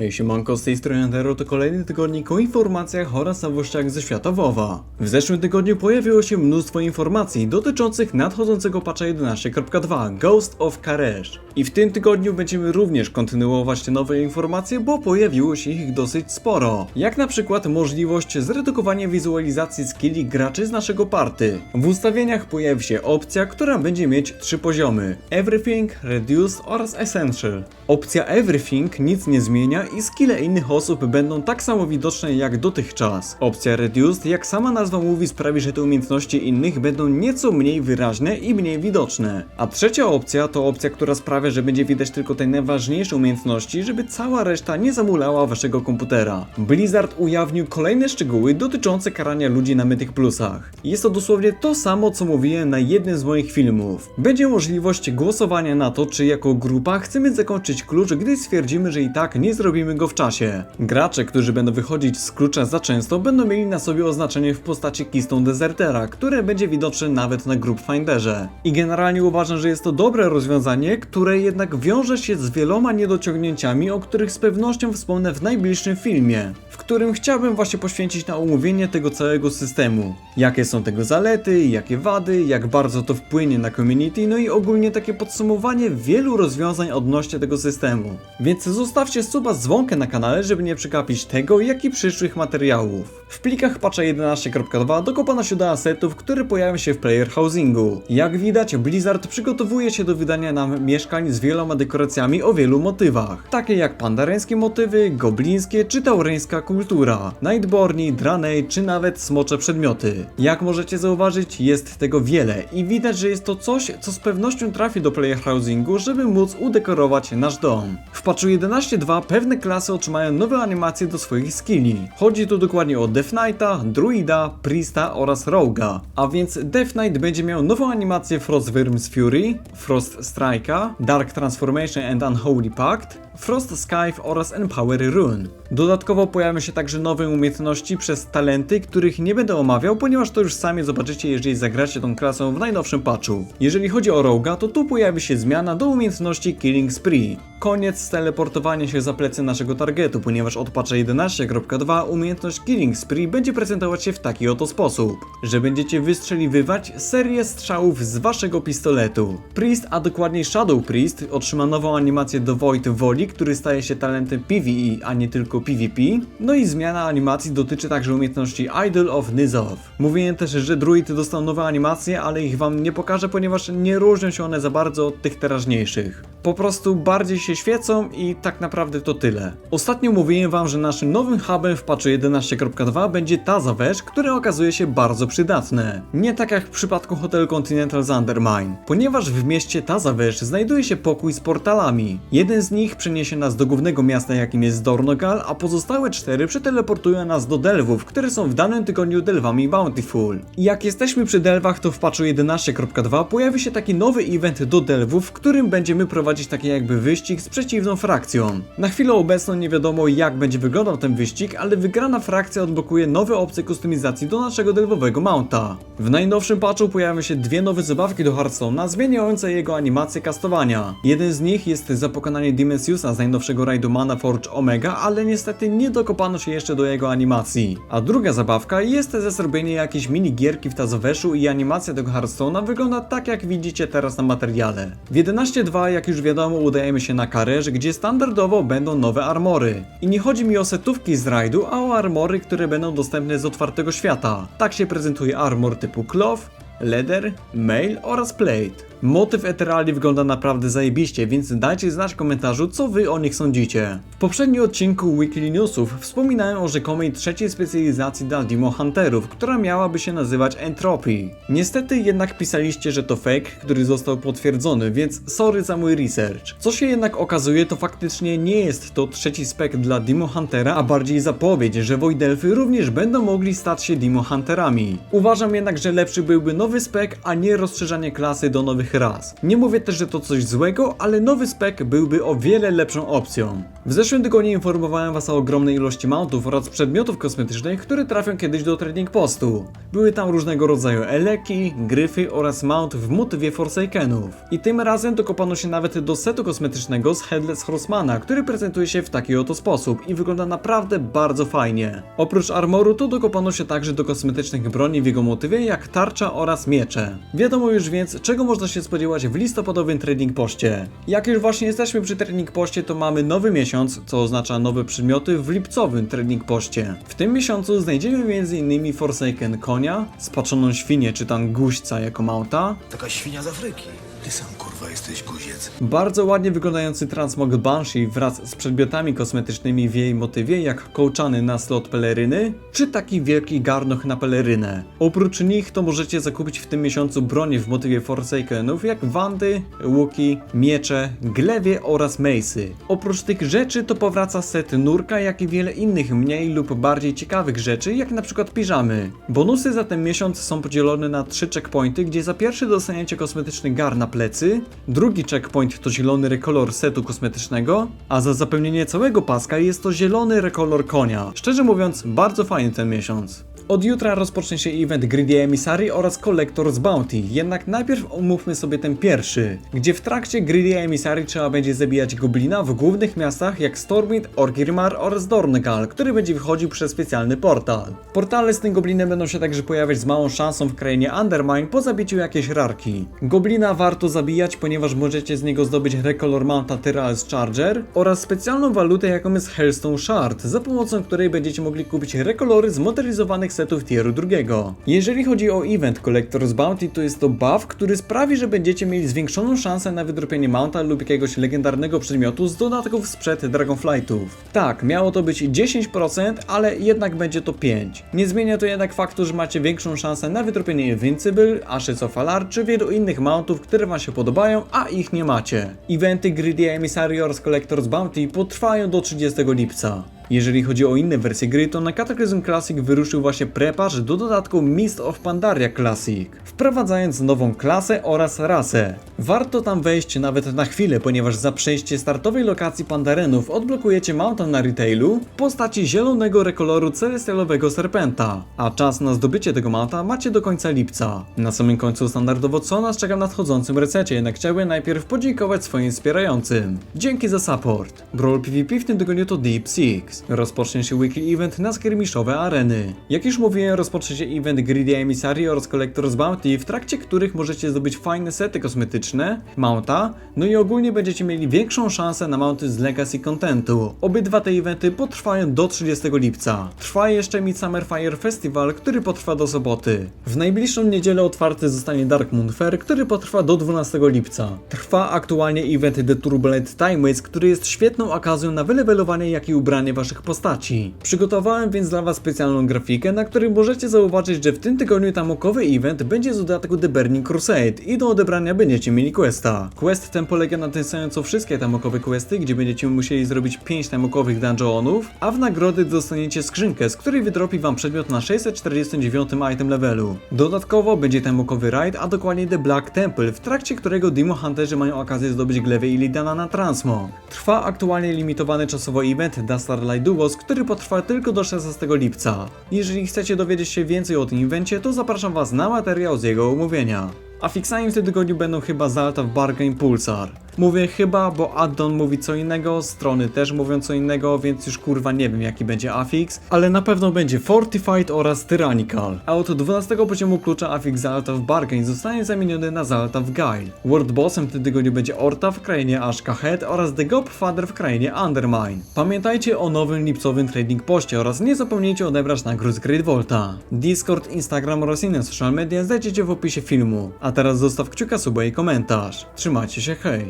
Hej siemanko, z tej strony Antero to kolejny tygodnik o informacjach oraz nowościach ze świata WoWa. W zeszłym tygodniu pojawiło się mnóstwo informacji dotyczących nadchodzącego patcha 11.2 Ghost of Karesh. I w tym tygodniu będziemy również kontynuować te nowe informacje, bo pojawiło się ich dosyć sporo. Jak na przykład możliwość zredukowania wizualizacji skilli graczy z naszego party. W ustawieniach pojawi się opcja, która będzie mieć trzy poziomy. Everything, Reduced oraz Essential. Opcja Everything nic nie zmienia i skille innych osób będą tak samo widoczne jak dotychczas. Opcja Reduced, jak sama nazwa mówi, sprawi, że te umiejętności innych będą nieco mniej wyraźne i mniej widoczne. A trzecia opcja to opcja, która sprawia, że będzie widać tylko te najważniejsze umiejętności, żeby cała reszta nie zamulała waszego komputera. Blizzard ujawnił kolejne szczegóły dotyczące karania ludzi na Mythic Plusach. Jest to dosłownie to samo, co mówiłem na jednym z moich filmów. Będzie możliwość głosowania na to, czy jako grupa chcemy zakończyć klucz, gdy stwierdzimy, że i tak nie zrobimy go w czasie. Gracze, którzy będą wychodzić z klucza za często, będą mieli na sobie oznaczenie w postaci Keystone Desertera, które będzie widoczne nawet na Group Finderze. I generalnie uważam, że jest to dobre rozwiązanie, które jednak wiąże się z wieloma niedociągnięciami, o których z pewnością wspomnę w najbliższym filmie, w którym chciałbym właśnie poświęcić na omówienie tego całego systemu. Jakie są tego zalety, jakie wady, jak bardzo to wpłynie na community, no i ogólnie takie podsumowanie wielu rozwiązań odnośnie tego systemu. Więc zostawcie suba z dzwonkę na kanale, żeby nie przegapić tego, jak i przyszłych materiałów. W plikach patcha 11.2 dokopano się do asetów, które pojawią się w player housingu. Jak widać, Blizzard przygotowuje się do wydania nam mieszkań z wieloma dekoracjami o wielu motywach, takie jak pandareńskie motywy, goblińskie czy taureńska kultura, Nightborni, Dranej czy nawet smocze przedmioty. Jak możecie zauważyć, jest tego wiele i widać, że jest to coś, co z pewnością trafi do player housingu, żeby móc udekorować nasz dom. W patchu 11.2 pewne klasy otrzymają nowe animacje do swoich skilli. Chodzi tu dokładnie o Death Knighta, Druida, Priesta oraz Roga. A więc Death Knight będzie miał nową animację Frost Wyrm's Fury, Frost Strike'a, Dark Transformation and Unholy Pact, Frost Scythe oraz Empower Rune. Dodatkowo pojawią się także nowe umiejętności przez talenty, których nie będę omawiał, ponieważ to już sami zobaczycie, jeżeli zagracie tą klasą w najnowszym patchu. Jeżeli chodzi o Roga, to tu pojawi się zmiana do umiejętności Killing Spree. Koniec z teleportowania się za plecy naszego targetu, ponieważ od patcha 11.2 umiejętność Killing Spree będzie prezentować się w taki oto sposób, że będziecie wystrzeliwywać serię strzałów z waszego pistoletu. Priest, a dokładniej Shadow Priest, otrzyma nową animację do Void Woli, który staje się talentem PvE, a nie tylko PvP. No i zmiana animacji dotyczy także umiejętności Idol of Nizov. Mówiłem też, że druid dostał nowe animacje, ale ich wam nie pokażę, ponieważ nie różnią się one za bardzo od tych teraźniejszych. Po prostu bardziej się świecą i tak naprawdę to tyle. Ostatnio mówiłem wam, że naszym nowym hubem w patchu 11.2 będzie Tazavesz, które okazuje się bardzo przydatne. Nie tak jak w przypadku hotelu Continental Zandermine, ponieważ w mieście Tazavesz znajduje się pokój z portalami. Jeden z nich przeniesie nas do głównego miasta jakim jest Dornogal, a pozostałe cztery przeteleportują nas do Delwów, które są w danym tygodniu Delwami Bountiful. I jak jesteśmy przy Delwach, to w patchu 11.2 pojawi się taki nowy event do Delwów, w którym będziemy prowadzić taki jakby wyścig z przeciwną frakcją. Na chwilę obecną nie wiadomo jak będzie wyglądał ten wyścig, ale wygrana frakcja odblokuje nowe opcje kustomizacji do naszego delwowego mounta. W najnowszym patchu pojawią się dwie nowe zabawki do Hearthstone'a zmieniające jego animację castowania. Jeden z nich jest za pokonanie Dimensiusa z najnowszego rajdu Mana Forge Omega, ale niestety nie dokopano się jeszcze do jego animacji. A druga zabawka jest ze zrobienie jakiejś mini gierki w Tazoweszu i animacja tego Hearthstone'a wygląda tak jak widzicie teraz na materiale. W 11.2 jak już wiadomo udajemy się na Karesz, gdzie standardowo będą nowe armory. I nie chodzi mi o setówki z rajdu, a o armory, które będą dostępne z otwartego świata. Tak się prezentuje armor typu Cloth, Leather, Mail oraz Plate. Motyw Eterali wygląda naprawdę zajebiście, więc dajcie znać w komentarzu, co wy o nich sądzicie. W poprzednim odcinku Weekly Newsów wspominałem o rzekomej trzeciej specjalizacji dla Demo Hunterów, która miałaby się nazywać Entropy. Niestety jednak pisaliście, że to fake, który został potwierdzony, więc sorry za mój research. Co się jednak okazuje, to faktycznie nie jest to trzeci spek dla Demo Huntera, a bardziej zapowiedź, że Wojdelfy również będą mogli stać się Demo Hunterami. Uważam jednak, że lepszy byłby nowy spek, a nie rozszerzanie klasy do nowych ras. Nie mówię też, że to coś złego, ale nowy spek byłby o wiele lepszą opcją. W zeszłym tygodniu informowałem was o ogromnej ilości mountów oraz przedmiotów kosmetycznych, które trafią kiedyś do trading postu. Były tam różnego rodzaju eleki, gryfy oraz mount w motywie Forsakenów. I tym razem dokopano się nawet do setu kosmetycznego z Headless Horsemana, który prezentuje się w taki oto sposób i wygląda naprawdę bardzo fajnie. Oprócz armoru to dokopano się także do kosmetycznych broni w jego motywie jak tarcza oraz miecze. Wiadomo już więc, czego można się spodziewać w listopadowym trading poście. Jak już właśnie jesteśmy przy trading poście, to mamy nowy miesiąc, co oznacza nowe przedmioty w lipcowym trading poście. W tym miesiącu znajdziemy m.in. Forsaken konia, spaczoną świnię czy tam guźca jako mounta, Taka świnia z Afryki. Ty sam kurwa jesteś guziec. bardzo ładnie wyglądający transmog Banshee wraz z przedmiotami kosmetycznymi w jej motywie, jak kołczany na slot peleryny, czy taki wielki garnoch na pelerynę. Oprócz nich to możecie zakupić w tym miesiącu bronie w motywie Forsakenów, jak wandy, łuki, miecze, glewie oraz mejsy. Oprócz tych rzeczy to powraca set nurka, jak i wiele innych mniej lub bardziej ciekawych rzeczy, jak na przykład piżamy. Bonusy za ten miesiąc są podzielone na trzy checkpointy, gdzie za pierwszy dostaniecie kosmetyczny gar na plecy, drugi checkpoint to zielony rekolor setu kosmetycznego, a za zapełnienie całego paska jest to zielony rekolor konia. Szczerze mówiąc, bardzo fajny ten miesiąc. Od jutra rozpocznie się event Greedy Emissary oraz Collector's Bounty, jednak najpierw omówmy sobie ten pierwszy, gdzie w trakcie Greedy Emissary trzeba będzie zabijać goblina w głównych miastach jak Stormwind, Orgrimmar oraz Dornegal, który będzie wychodził przez specjalny portal. Portale z tym goblinem będą się także pojawiać z małą szansą w krainie Undermine po zabiciu jakiejś rarki. Goblina warto zabijać, ponieważ możecie z niego zdobyć Recolor Mounta Tyrell's Charger oraz specjalną walutę jaką jest Hellstone Shard, za pomocą której będziecie mogli kupić rekolory z motoryzowanych setów drugiego. Jeżeli chodzi o event Collector's Bounty, to jest to buff, który sprawi, że będziecie mieli zwiększoną szansę na wydropienie mounta lub jakiegoś legendarnego przedmiotu z dodatków sprzed Dragonflightów. Tak, miało to być 10%, ale jednak będzie to 5%. Nie zmienia to jednak faktu, że macie większą szansę na wydropienie Invincible, Ashes of Alar czy wielu innych mountów, które wam się podobają, a ich nie macie. Eventy Greedy Emissary oraz Collector's Bounty potrwają do 30 lipca. Jeżeli chodzi o inne wersje gry, to na Cataclysm Classic wyruszył właśnie prepatch do dodatku Mist of Pandaria Classic, wprowadzając nową klasę oraz rasę. Warto tam wejść nawet na chwilę, ponieważ za przejście startowej lokacji Pandarenów odblokujecie mountain na retailu w postaci zielonego rekoloru celestialowego serpenta, a czas na zdobycie tego mounta macie do końca lipca. Na samym końcu standardowo co nas czeka w nadchodzącym resecie, jednak chciałbym najpierw podziękować swoim wspierającym. Dzięki za support. Brawl PvP w tym tygodniu to Deep Six. Rozpocznie się weekly event na skirmiszowe areny. Jak już mówiłem, rozpocznie się event Greedy Emissary oraz Collector's Bounty, w trakcie których możecie zdobyć fajne sety kosmetyczne, mounta, no i ogólnie będziecie mieli większą szansę na mounty z legacy contentu. Obydwa te eventy potrwają do 30 lipca. Trwa jeszcze Midsummer Fire Festival, który potrwa do soboty. W najbliższą niedzielę otwarty zostanie Dark Moon Fair, który potrwa do 12 lipca. Trwa aktualnie event The Turbulent Time Waits, który jest świetną okazją na wylewelowanie jak i ubranie waszych postaci. Przygotowałem więc dla was specjalną grafikę, na której możecie zauważyć, że w tym tygodniu tamokowy event będzie z dodatku The Burning Crusade i do odebrania będziecie mieli questa. Quest ten polega na tym samym co wszystkie tamokowe questy, gdzie będziecie musieli zrobić 5 tamokowych dungeonów, a w nagrody dostaniecie skrzynkę, z której wydropi wam przedmiot na 649 item levelu. Dodatkowo będzie tamokowy raid, a dokładnie The Black Temple, w trakcie którego Demon Hunterzy mają okazję zdobyć glewę Illidana na Transmo. Trwa aktualnie limitowany czasowo event The Starlight Duos, który potrwa tylko do 16 lipca. Jeżeli chcecie dowiedzieć się więcej o tym evencie, to zapraszam was na materiał z jego omówienia. A fixami w tym tygodniu będą chyba Zalta w Bargain Pulsar. Mówię chyba, bo addon mówi co innego, strony też mówią co innego, więc już kurwa nie wiem jaki będzie affix, ale na pewno będzie Fortified oraz Tyrannical. A od 12 poziomu klucza affix Zalta w Bargain zostanie zamieniony na Zalta w Guile. World Bossem w tym tygodniu będzie Orta w krainie Ashka Head oraz The Godfather w krainie Undermine. Pamiętajcie o nowym lipcowym trading poście oraz nie zapomnijcie odebrać nagród z Great Volta. Discord, Instagram oraz inne social media znajdziecie w opisie filmu. A teraz zostaw kciuka suba i komentarz. Trzymajcie się, hej!